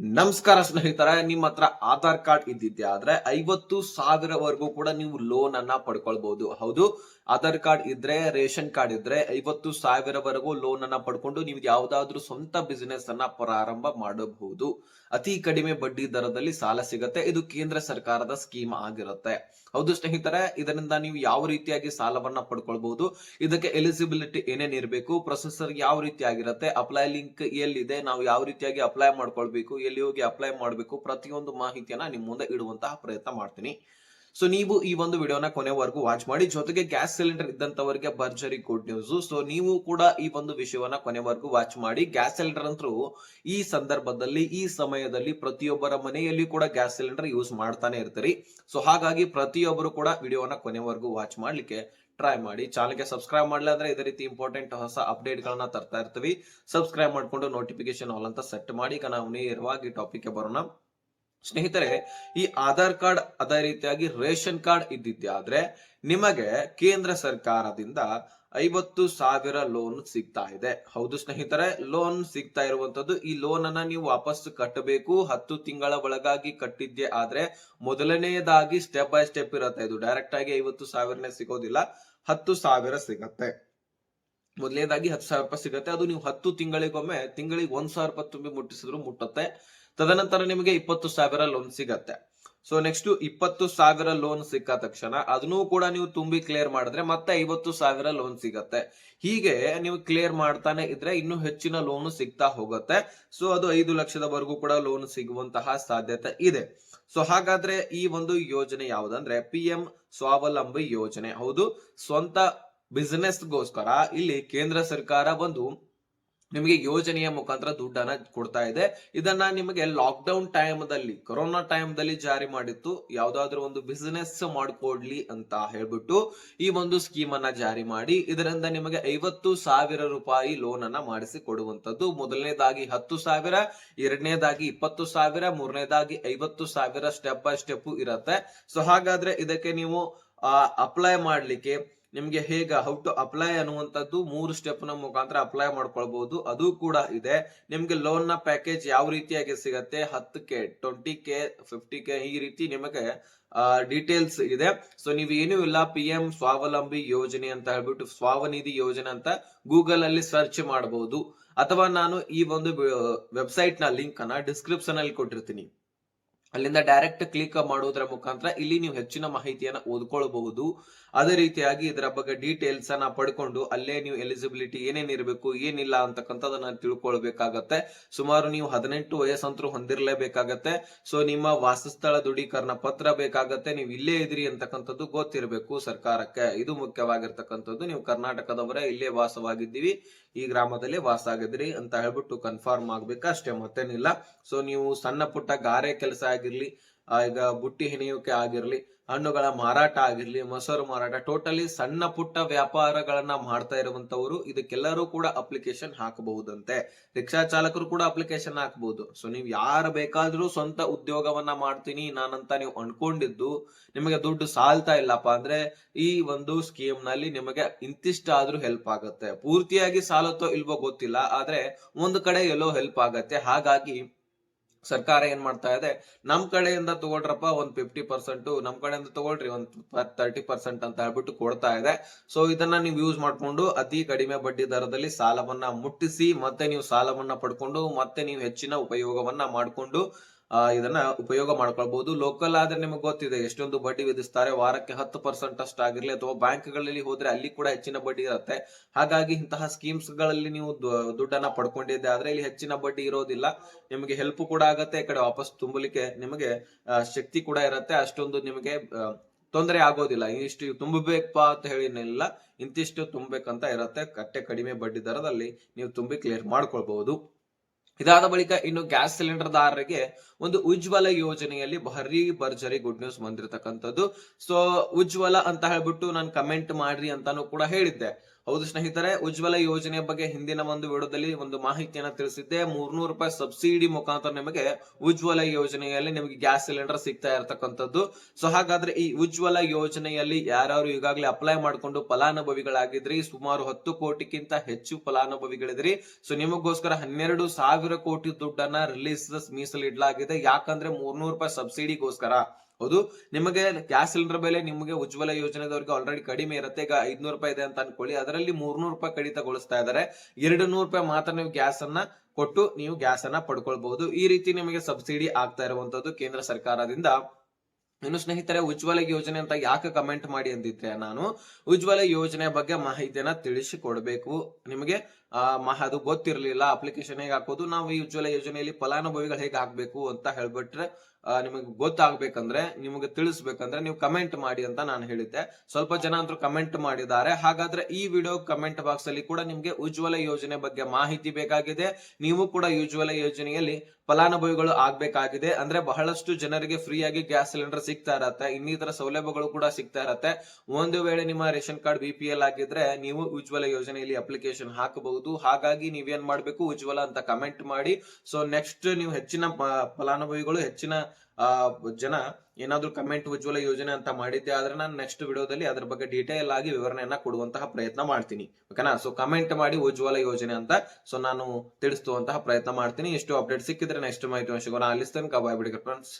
ನಮಸ್ಕಾರ ಸ್ನೇಹಿತರೆ, ನಿಮ್ಮ ಹತ್ರ ಆಧಾರ್ ಕಾರ್ಡ್ ಇದ್ದಿದ್ದೆ ಆದ್ರೆ ಐವತ್ತು ಸಾವಿರವರೆಗೂ ಕೂಡ ನೀವು ಲೋನ್ ಅನ್ನ ಪಡ್ಕೊಳ್ಬಹುದು ಹೌದು ಆಧಾರ್ ಕಾರ್ಡ್ ಇದ್ರೆ, ರೇಷನ್ ಕಾರ್ಡ್ ಇದ್ರೆ ಐವತ್ತು ಸಾವಿರವರೆಗೂ ಲೋನ್ ಅನ್ನ ಪಡ್ಕೊಂಡು ನೀವು ಯಾವ್ದಾದ್ರು ಸ್ವಂತ ಬಿಸಿನೆಸ್ ಅನ್ನ ಪ್ರಾರಂಭ ಮಾಡಬಹುದು. ಅತಿ ಕಡಿಮೆ ಬಡ್ಡಿ ದರದಲ್ಲಿ ಸಾಲ ಸಿಗುತ್ತೆ. ಇದು ಕೇಂದ್ರ ಸರ್ಕಾರದ ಸ್ಕೀಮ್ ಆಗಿರುತ್ತೆ. ಹೌದು ಸ್ನೇಹಿತರೆ, ಇದರಿಂದ ನೀವು ಯಾವ ರೀತಿಯಾಗಿ ಸಾಲವನ್ನ ಪಡ್ಕೊಳ್ಬಹುದು, ಇದಕ್ಕೆ ಎಲಿಜಿಬಿಲಿಟಿ ಏನೇನ್ ಇರಬೇಕು ಪ್ರೊಸೆಸರ್ ಯಾವ ರೀತಿ ಆಗಿರುತ್ತೆ ಅಪ್ಲೈ ಲಿಂಕ್ ಎಲ್ಲಿದೆ, ನಾವು ಯಾವ ರೀತಿಯಾಗಿ ಅಪ್ಲೈ ಮಾಡ್ಕೊಳ್ಬೇಕು, ಎಲ್ಲಿ ಹೋಗಿ ಅಪ್ಲೈ ಮಾಡಬೇಕು, ಪ್ರತಿಯೊಂದು ಮಾಹಿತಿಯನ್ನ ನಿಮ್ಮ ಮುಂದೆ ಇಡುವಂತಹ ಪ್ರಯತ್ನ ಮಾಡ್ತೀನಿ. ಸೊ ನೀವು ಈ ಒಂದು ವಿಡಿಯೋನ ಕೊನೆವರೆಗೂ ವಾಚ್ ಮಾಡಿ, ಜೊತೆಗೆ ಗ್ಯಾಸ್ ಸಿಲಿಂಡರ್ ಇದ್ದಂತವರಿಗೆ ಭರ್ಜರಿ ಗುಡ್ ನ್ಯೂಸ್ ಸೊ ನೀವು ಕೂಡ ಈ ಒಂದು ವಿಷಯವನ್ನ ಕೊನೆವರೆಗೂ ವಾಚ್ ಮಾಡಿ ಗ್ಯಾಸ್ ಸಿಲಿಂಡರ್ ಅಂತೂ ಈ ಸಂದರ್ಭದಲ್ಲಿ, ಈ ಸಮಯದಲ್ಲಿ ಪ್ರತಿಯೊಬ್ಬರ ಮನೆಯಲ್ಲಿ ಕೂಡ ಗ್ಯಾಸ್ ಸಿಲಿಂಡರ್ ಯೂಸ್ ಮಾಡ್ತಾನೆ ಇರ್ತೀರಿ. ಸೊ ಹಾಗಾಗಿ ಪ್ರತಿಯೊಬ್ಬರು ಕೂಡ ವಿಡಿಯೋನ ಕೊನೆವರೆಗೂ ವಾಚ್ ಮಾಡ್ಲಿಕ್ಕೆ ಟ್ರೈ ಮಾಡಿ. ಚಾನಲ್ಗೆ ಸಬ್ಸ್ಕ್ರೈಬ್ ಮಾಡಲಿ ಅಂದ್ರೆ ಇದೇ ರೀತಿ ಇಂಪಾರ್ಟೆಂಟ್ ಹೊಸ ಅಪ್ಡೇಟ್ ಗಳನ್ನ ತರ್ತಾ ಇರ್ತೀವಿ. ಸಬ್ಸ್ಕ್ರೈಬ್ ಮಾಡ್ಕೊಂಡು ನೋಟಿಫಿಕೇಶನ್ ಆಲ್ ಅಂತ ಸೆಟ್ ಮಾಡಿ, ಈಗ ನಾವು ನೇರವಾಗಿ ಟಾಪಿಕ್ಗೆ ಬರೋಣ. ಸ್ನೇಹಿತರೆ, ಈ ಆಧಾರ್ ಕಾರ್ಡ್ ಅದೇ ರೀತಿಯಾಗಿ ರೇಷನ್ ಕಾರ್ಡ್ ಇದ್ದಿದ್ದಾದ್ರೆ ನಿಮಗೆ ಕೇಂದ್ರ ಸರ್ಕಾರದಿಂದ ಐವತ್ತು ಸಾವಿರ ಲೋನ್ ಸಿಗ್ತಾ ಇದೆ. ಹೌದು ಸ್ನೇಹಿತರೆ, ಲೋನ್ ಸಿಗ್ತಾ ಇರುವಂತದ್ದು ಈ ಲೋನ್ ಅನ್ನ ನೀವು ವಾಪಸ್ ಕಟ್ಟಬೇಕು. ಹತ್ತು ತಿಂಗಳ ಒಳಗಾಗಿ ಕಟ್ಟಿದ್ದೆ ಆದ್ರೆ ಮೊದಲನೆಯದಾಗಿ ಸ್ಟೆಪ್ ಬೈ ಸ್ಟೆಪ್ ಇರುತ್ತೆ. ಇದು ಡೈರೆಕ್ಟ್ ಆಗಿ ಐವತ್ತು ಸಾವಿರನೇ ಸಿಗೋದಿಲ್ಲ, ಹತ್ತು ಸಾವಿರ ಸಿಗತ್ತೆ. ಮೊದಲನೇದಾಗಿ ಹತ್ತು ಸಾವಿರ ರೂಪಾಯಿ ಸಿಗತ್ತೆ. ಅದು ನೀವು ಹತ್ತು ತಿಂಗಳಿಗೊಮ್ಮೆ, ತಿಂಗಳಿಗೆ ಒಂದ್ ಸಾವಿರ ರೂಪಾಯಿ ತುಂಬಿ ಮುಟ್ಟಿಸಿದ್ರು ಮುಟ್ಟುತ್ತೆ. ತದನಂತರ ನಿಮಗೆ ಇಪ್ಪತ್ತು ಸಾವಿರ ಲೋನ್ ಸಿಗತ್ತೆ. ಸೊ ನೆಕ್ಸ್ಟ್ ಇಪ್ಪತ್ತು ಸಾವಿರ ಲೋನ್ ಸಿಕ್ಕ ತಕ್ಷಣ ಅದನ್ನು ಕೂಡ ನೀವು ತುಂಬಿ ಕ್ಲಿಯರ್ ಮಾಡಿದ್ರೆ ಮತ್ತೆ ಐವತ್ತು ಸಾವಿರ ಲೋನ್ ಸಿಗತ್ತೆ. ಹೀಗೆ ನೀವು ಕ್ಲಿಯರ್ ಮಾಡ್ತಾನೆ ಇದ್ರೆ ಇನ್ನು ಹೆಚ್ಚಿನ ಲೋನ್ ಸಿಗ್ತಾ ಹೋಗುತ್ತೆ. ಸೊ ಅದು ಐದು ಲಕ್ಷದವರೆಗೂ ಕೂಡ ಲೋನ್ ಸಿಗುವಂತಹ ಸಾಧ್ಯತೆ ಇದೆ. ಸೊ ಹಾಗಾದ್ರೆ ಈ ಒಂದು ಯೋಜನೆ ಯಾವುದಂದ್ರೆ ಪಿ ಎಂ ಸ್ವಾವಲಂಬಿ ಯೋಜನೆ. ಹೌದು, ಸ್ವಂತ ಬಿಸಿನೆಸ್ಗೋಸ್ಕರ ಇಲ್ಲಿ ಕೇಂದ್ರ ಸರ್ಕಾರ ಒಂದು ನಿಮಗೆ ಯೋಜನೆಯ ಮುಖಾಂತರ ದುಡ್ಡನ್ನ ಕೊಡ್ತಾ ಇದೆ. ಇದನ್ನ ನಿಮಗೆ ಲಾಕ್ ಡೌನ್ ಟೈಮ್ ದಲ್ಲಿ ಕೊರೋನಾ ಟೈಮ್ ದಲ್ಲಿ ಜಾರಿ ಮಾಡಿತ್ತು. ಯಾವ್ದಾದ್ರು ಒಂದು ಬಿಸಿನೆಸ್ ಮಾಡ್ಕೊಡ್ಲಿ ಅಂತ ಹೇಳ್ಬಿಟ್ಟು ಈ ಒಂದು ಸ್ಕೀಮ್ ಅನ್ನ ಜಾರಿ ಮಾಡಿ, ಇದರಿಂದ ನಿಮಗೆ ಐವತ್ತು ಸಾವಿರ ರೂಪಾಯಿ ಲೋನ್ ಅನ್ನ ಮಾಡಿಸಿ ಕೊಡುವಂತದ್ದು ಮೊದಲನೇದಾಗಿ ಹತ್ತು ಸಾವಿರ, ಎರಡನೇದಾಗಿ ಇಪ್ಪತ್ತು ಸಾವಿರ, ಮೂರನೇದಾಗಿ ಐವತ್ತು ಸಾವಿರ ಸ್ಟೆಪ್ ಬೈ ಸ್ಟೆಪ್ ಇರತ್ತೆ. ಸೊ ಹಾಗಾದ್ರೆ ಇದಕ್ಕೆ ನೀವು ಅಪ್ಲೈ ಮಾಡ್ಲಿಕ್ಕೆ ನಿಮ್ಗೆ ಹೇಗ ಹೌ ಟು ಅಪ್ಲೈ ಅನ್ನುವಂಥದ್ದು ಮೂರು ಸ್ಟೆಪ್ನ ಮುಖಾಂತರ ಅಪ್ಲೈ ಮಾಡ್ಕೊಳ್ಬಹುದು ಅದು ಕೂಡ ಇದೆ. ನಿಮ್ಗೆ ಲೋನ್ನ ಪ್ಯಾಕೇಜ್ ಯಾವ ರೀತಿಯಾಗಿ ಸಿಗತ್ತೆ? ಹತ್ತು K twenty K fifty K ಈ ರೀತಿ ನಿಮಗೆ ಡೀಟೇಲ್ಸ್ ಇದೆ. ಸೊ ನೀವು ಏನೂ ಇಲ್ಲ ಪಿ ಎಂ ಸ್ವಾವಲಂಬಿ ಯೋಜನೆ ಅಂತ ಹೇಳ್ಬಿಟ್ಟು ಸ್ವಾವನಿಧಿ ಯೋಜನೆ ಅಂತ ಗೂಗಲ್ ಅಲ್ಲಿ ಸರ್ಚ್ ಮಾಡಬಹುದು ಅಥವಾ ನಾನು ಈ ಒಂದು ವೆಬ್ಸೈಟ್ನ ಲಿಂಕ್ ಅನ್ನ ಡಿಸ್ಕ್ರಿಪ್ಷನ್ ಅಲ್ಲಿ ಕೊಟ್ಟಿರ್ತೀನಿ. ಅಲ್ಲಿಂದ ಡೈರೆಕ್ಟ್ ಕ್ಲಿಕ್ ಮಾಡುವುದರ ಮುಖಾಂತರ ಇಲ್ಲಿ ನೀವು ಹೆಚ್ಚಿನ ಮಾಹಿತಿಯನ್ನ ಓದ್ಕೊಳ್ಬಹುದು. ಅದೇ ರೀತಿಯಾಗಿ ಇದರ ಬಗ್ಗೆ ಡೀಟೇಲ್ಸ್ ಅನ್ನ ಪಡ್ಕೊಂಡು ಅಲ್ಲೇ ನೀವು ಎಲಿಜಿಬಿಲಿಟಿ ಏನೇನ್ ಇರಬೇಕು, ಏನಿಲ್ಲ ಅಂತಕ್ಕಂಥದನ್ನ ತಿಳ್ಕೊಳ್ಬೇಕಾಗತ್ತೆ. ಸುಮಾರು ನೀವು ಹದಿನೆಂಟು ವಯಸ್ಸಂತರೂ ಹೊಂದಿರಲೇಬೇಕಾಗತ್ತೆ. ಸೊ ನಿಮ್ಮ ವಾಸಸ್ಥಳ ದೃಢೀಕರಣ ಪತ್ರ ಬೇಕಾಗತ್ತೆ. ನೀವು ಇಲ್ಲೇ ಇದ್ರಿ ಅಂತಕ್ಕಂಥದ್ದು ಗೊತ್ತಿರಬೇಕು ಸರ್ಕಾರಕ್ಕೆ. ಇದು ಮುಖ್ಯವಾಗಿರ್ತಕ್ಕಂಥದ್ದು. ನೀವು ಕರ್ನಾಟಕದವರೇ ಇಲ್ಲೇ ವಾಸವಾಗಿದ್ದೀವಿ. ಈ ಗ್ರಾಮದಲ್ಲಿ ವಾಸ ಆಗಿದ್ರಿ ಅಂತ ಹೇಳ್ಬಿಟ್ಟು ಕನ್ಫರ್ಮ್ ಆಗ್ಬೇಕಷ್ಟೇ ಮತ್ತೇನಿಲ್ಲ. ಸೊ ನೀವು ಸಣ್ಣ ಪುಟ್ಟ ಗಾರೆ ಕೆಲಸ ಆಗಿರ್ಲಿ ಈಗ ಬುಟ್ಟಿ ಹೆಣೆಯೋಕೆ ಆಗಿರ್ಲಿ, ಹಣ್ಣುಗಳ ಮಾರಾಟ ಆಗಿರ್ಲಿ, ಮೊಸರು ಮಾರಾಟ, ಟೋಟಲಿ ಸಣ್ಣ ಪುಟ್ಟ ವ್ಯಾಪಾರಗಳನ್ನ ಮಾಡ್ತಾ ಇರುವಂತವರು ಇದಕ್ಕೆಲ್ಲರೂ ಕೂಡ ಅಪ್ಲಿಕೇಶನ್ ಹಾಕಬಹುದಂತೆ. ರಿಕ್ಷಾ ಚಾಲಕರು ಕೂಡ ಅಪ್ಲಿಕೇಶನ್ ಹಾಕಬಹುದು ಸೊ, ನೀವು ಯಾರು ಬೇಕಾದ್ರೂ ಸ್ವಂತ ಉದ್ಯೋಗವನ್ನ ಮಾಡ್ತೀನಿ ನಾನಂತ ನೀವು ಅನ್ಕೊಂಡಿದ್ದು ನಿಮಗೆ ದುಡ್ಡು ಸಾಲ್ತಾ ಇಲ್ಲಪ್ಪ ಅಂದ್ರೆ ಈ ಒಂದು ಸ್ಕೀಮ್ನಲ್ಲಿ ನಿಮಗೆ ಇಂತಿಷ್ಟಾದ್ರೂ ಹೆಲ್ಪ್ ಆಗುತ್ತೆ. ಪೂರ್ತಿಯಾಗಿ ಸಾಲತ್ತೋ ಇಲ್ವೋ ಗೊತ್ತಿಲ್ಲ, ಆದ್ರೆ ಒಂದು ಕಡೆ ಎಲ್ಲೋ ಹೆಲ್ಪ್ ಆಗತ್ತೆ. ಹಾಗಾಗಿ ಸರ್ಕಾರ ಏನ್ ಮಾಡ್ತಾ ಇದೆ? ನಮ್ ಕಡೆಯಿಂದ ತಗೊಳ್ರಪ್ಪ, ಒಂದ್ ಫಿಫ್ಟಿ ಪರ್ಸೆಂಟ್ ನಮ್ ಕಡೆಯಿಂದ ತಗೊಳ್ರಿ, ಒಂದ್ ತರ್ಟಿ ಪರ್ಸೆಂಟ್ ಅಂತ ಹೇಳ್ಬಿಟ್ಟು ಕೊಡ್ತಾ ಇದೆ. ಸೊ ಇದನ್ನ ನೀವು ಯೂಸ್ ಮಾಡ್ಕೊಂಡು ಅತಿ ಕಡಿಮೆ ಬಡ್ಡಿ ದರದಲ್ಲಿ ಸಾಲವನ್ನ ಮುಟ್ಟಿಸಿ, ಮತ್ತೆ ನೀವು ಸಾಲವನ್ನ ಪಡ್ಕೊಂಡು, ಮತ್ತೆ ನೀವು ಹೆಚ್ಚಿನ ಉಪಯೋಗವನ್ನ ಮಾಡ್ಕೊಂಡು ಇದನ್ನ ಉಪಯೋಗ ಮಾಡ್ಕೊಳ್ಬಹುದು. ಲೋಕಲ್ ಆದ್ರೆ ನಿಮಗೆ ಗೊತ್ತಿದೆ, ಎಷ್ಟೊಂದು ಬಡ್ಡಿ ವಿಧಿಸ್ತಾರೆ, ವಾರಕ್ಕೆ ಹತ್ತು ಪರ್ಸೆಂಟ್ ಅಷ್ಟು ಆಗಿರ್ಲಿ ಅಥವಾ ಬ್ಯಾಂಕ್ಗಳಲ್ಲಿ ಹೋದ್ರೆ ಅಲ್ಲಿ ಕೂಡ ಹೆಚ್ಚಿನ ಬಡ್ಡಿ ಇರುತ್ತೆ. ಹಾಗಾಗಿ ಇಂತಹ ಸ್ಕೀಮ್ಸ್ಗಳಲ್ಲಿ ನೀವು ದುಡ್ಡನ್ನ ಪಡ್ಕೊಂಡಿದ್ದೆ ಆದ್ರೆ ಇಲ್ಲಿ ಹೆಚ್ಚಿನ ಬಡ್ಡಿ ಇರೋದಿಲ್ಲ. ನಿಮಗೆ ಹೆಲ್ಪ್ ಕೂಡ ಆಗತ್ತೆ, ಈ ಕಡೆ ವಾಪಸ್ ತುಂಬಲಿಕ್ಕೆ ನಿಮಗೆ ಶಕ್ತಿ ಕೂಡ ಇರತ್ತೆ. ಅಷ್ಟೊಂದು ನಿಮಗೆ ತೊಂದರೆ ಆಗೋದಿಲ್ಲ. ಇಷ್ಟು ತುಂಬಬೇಕಪ್ಪ ಅಂತ ಹೇಳಿನಿಲ್ಲ ಇಂತಿಷ್ಟು ತುಂಬಬೇಕಂತ ಇರತ್ತೆ. ಕಟ್ಟೆ ಕಡಿಮೆ ಬಡ್ಡಿ ದರದಲ್ಲಿ ನೀವು ತುಂಬಿ ಕ್ಲಿಯರ್ ಮಾಡ್ಕೊಳ್ಬಹುದು. ಇದಾದ ಬಳಿಕ ಇನ್ನು ಗ್ಯಾಸ್ ಸಿಲಿಂಡರ್ ದಾರರಿಗೆ ಒಂದು ಉಜ್ವಲ ಯೋಜನೆಯಲ್ಲಿ ಭಾರಿ ಭರ್ಜರಿ ಗುಡ್ ನ್ಯೂಸ್ ಬಂದಿರತಕ್ಕಂಥದ್ದು. ಸೊ ಉಜ್ವಲ ಅಂತ ಹೇಳ್ಬಿಟ್ಟು ನಾನು ಕಮೆಂಟ್ ಮಾಡ್ರಿ ಅಂತಾನು ಕೂಡ ಹೇಳಿದ್ದೆ. ಹೌದು ಸ್ನೇಹಿತರೆ, ಉಜ್ವಲ ಯೋಜನೆಯ ಬಗ್ಗೆ ಹಿಂದಿನ ಒಂದು ವಿಡಿಯೋದಲ್ಲಿ ಒಂದು ಮಾಹಿತಿಯನ್ನ ತಿಳಿಸಿದ್ದೆ. ಮೂರ್ನೂರು ರೂಪಾಯಿ ಸಬ್ಸಿಡಿ ಮುಖಾಂತರ ನಿಮಗೆ ಉಜ್ವಲ ಯೋಜನೆಯಲ್ಲಿ ನಿಮಗೆ ಗ್ಯಾಸ್ ಸಿಲಿಂಡರ್ ಸಿಗ್ತಾ ಇರತಕ್ಕಂಥದ್ದು. ಸೊ, ಹಾಗಾದ್ರೆ ಈ ಉಜ್ವಲ ಯೋಜನೆಯಲ್ಲಿ ಯಾರ್ಯಾರು ಈಗಾಗಲೇ ಅಪ್ಲೈ ಮಾಡ್ಕೊಂಡು ಫಲಾನುಭವಿಗಳಾಗಿದ್ರಿ, ಸುಮಾರು ಹತ್ತು ಕೋಟಿಗಿಂತ ಹೆಚ್ಚು ಫಲಾನುಭವಿಗಳಿದ್ರಿ. ಸೊ, ನಿಮಗೋಸ್ಕರ ಹನ್ನೆರಡು ಸಾವಿರ ಕೋಟಿ ದುಡ್ಡನ್ನ ರಿಲೀಸ್ ಮೀಸಲಿಡಲಾಗಿದೆ. ಯಾಕಂದ್ರೆ ಮೂರ್ನೂರು ರೂಪಾಯಿ ಸಬ್ಸಿಡಿಗೋಸ್ಕರ. ಹೌದು ನಿಮಗೆ ಗ್ಯಾಸ್ ಸಿಲಿಂಡರ್ ಬೆಲೆ ನಿಮಗೆ ಉಜ್ವಲ ಯೋಜನೆದವರಿಗೆ ಆಲ್ರೆಡಿ ಕಡಿಮೆ ಇರುತ್ತೆ. ಈಗ ಐದ್ನೂರು ರೂಪಾಯಿ ಇದೆ ಅಂತ ಅನ್ಕೊಳ್ಳಿ. ಅದರಲ್ಲಿ ಮೂರ್ನೂರು ರೂಪಾಯಿ ಕಡಿತಗೊಳಿಸ್ತಾ ಇದ್ದಾರೆ. ಎರಡು ನೂರು ರೂಪಾಯಿ ಮಾತ್ರ ನೀವು ಗ್ಯಾಸ್ ಅನ್ನ ಕೊಟ್ಟು ನೀವು ಗ್ಯಾಸ್ ಅನ್ನ ಪಡ್ಕೊಳ್ಬಹುದು. ಈ ರೀತಿ ನಿಮಗೆ ಸಬ್ಸಿಡಿ ಆಗ್ತಾ ಇರುವಂತದ್ದು ಕೇಂದ್ರ ಸರ್ಕಾರದಿಂದ. ಇನ್ನು ಸ್ನೇಹಿತರೆ, ಉಜ್ವಲ ಯೋಜನೆ ಅಂತ ಯಾಕೆ ಕಮೆಂಟ್ ಮಾಡಿ ಅಂದಿದ್ರೆ ನಾನು? ಉಜ್ವಲ ಯೋಜನೆ ಬಗ್ಗೆ ಮಾಹಿತಿಯನ್ನ ತಿಳಿಸಿಕೊಡ್ಬೇಕು. ನಿಮಗೆ ಮಹ, ಅದು ಗೊತ್ತಿರಲಿಲ್ಲ. ಅಪ್ಲಿಕೇಶನ್ ಹೇಗೆ ಹಾಕೋದು? ನಾವು ಈ ಉಜ್ವಲ ಯೋಜನೆಯಲ್ಲಿ ಫಲಾನುಭವಿಗಳು ಹೇಗೆ ಹಾಕ್ಬೇಕು ಅಂತ ಹೇಳ್ಬಿಟ್ರೆ ನಿಮಗೆ ಗೊತ್ತಾಗ್ಬೇಕಂದ್ರೆ, ನಿಮಗೆ ತಿಳಿಸ್ಬೇಕಂದ್ರೆ ನೀವು ಕಮೆಂಟ್ ಮಾಡಿ ಅಂತ ನಾನು ಹೇಳಿದ್ದೆ. ಸ್ವಲ್ಪ ಜನ ಅಂತೂ ಕಮೆಂಟ್ ಮಾಡಿದ್ದಾರೆ. ಹಾಗಾದ್ರೆ ಈ ವಿಡಿಯೋ ಕಮೆಂಟ್ ಬಾಕ್ಸ್ ಅಲ್ಲಿ ಕೂಡ ನಿಮ್ಗೆ ಉಜ್ವಲ ಯೋಜನೆ ಬಗ್ಗೆ ಮಾಹಿತಿ ಬೇಕಾಗಿದೆ. ನೀವು ಕೂಡ ಉಜ್ವಲ ಯೋಜನೆಯಲ್ಲಿ ಫಲಾನುಭವಿಗಳು ಆಗ್ಬೇಕಾಗಿದೆ. ಅಂದ್ರೆ ಬಹಳಷ್ಟು ಜನರಿಗೆ ಫ್ರೀಯಾಗಿ ಗ್ಯಾಸ್ ಸಿಲಿಂಡರ್ ಸಿಗ್ತಾ ಇರತ್ತೆ. ಇನ್ನಿತರ ಸೌಲಭ್ಯಗಳು ಕೂಡ ಸಿಗ್ತಾ ಇರತ್ತೆ. ಒಂದು ವೇಳೆ ನಿಮ್ಮ ರೇಷನ್ ಕಾರ್ಡ್ ಬಿ ಪಿ ಆಗಿದ್ರೆ ನೀವು ಉಜ್ವಲ ಯೋಜನೆಯಲ್ಲಿ ಅಪ್ಲಿಕೇಶನ್ ಹಾಕಬಹುದು. ಹಾಗಾಗಿ ನೀವೇನ್ ಮಾಡ್ಬೇಕು? ಉಜ್ವಲ ಅಂತ ಕಮೆಂಟ್ ಮಾಡಿ. ಸೊ ನೆಕ್ಸ್ಟ್ ನೀವು ಹೆಚ್ಚಿನ ಫಲಾನುಭವಿಗಳು ಹೆಚ್ಚಿನ ಜನ ಏನಾದ್ರೂ ಕಮೆಂಟ್ ಉಜ್ವಲ ಯೋಜನೆ ಅಂತ ಮಾಡಿದ್ದೆ ಆದ್ರೆ ನಾನು ನೆಕ್ಸ್ಟ್ ವಿಡಿಯೋದಲ್ಲಿ ಅದ್ರ ಬಗ್ಗೆ ಡೀಟೇಲ್ ಆಗಿ ವಿವರಣೆಯನ್ನ ಕೊಡುವಂತಹ ಪ್ರಯತ್ನ ಮಾಡ್ತೀನಿ. ಓಕೆನಾ ಸೊ ಕಮೆಂಟ್ ಮಾಡಿ ಉಜ್ವಲ ಯೋಜನೆ ಅಂತ. ಸೊ ನಾನು ತಿಳಿಸುವಂತಹ ಪ್ರಯತ್ನ ಮಾಡ್ತೀನಿ. ಎಷ್ಟು ಅಪ್ಡೇಟ್ ಸಿಕ್ಕಿದ್ರೆ ನೆಕ್ಸ್ಟ್ ಮಾಹಿತಿ ಅಂಶಗಳು ಅಲ್ಲಿಸ್ತೇನೆ. ಕಬಾಯ್ ಬಾಯ್ ಬಿಡಿ ಫ್ರೆಂಡ್ಸ್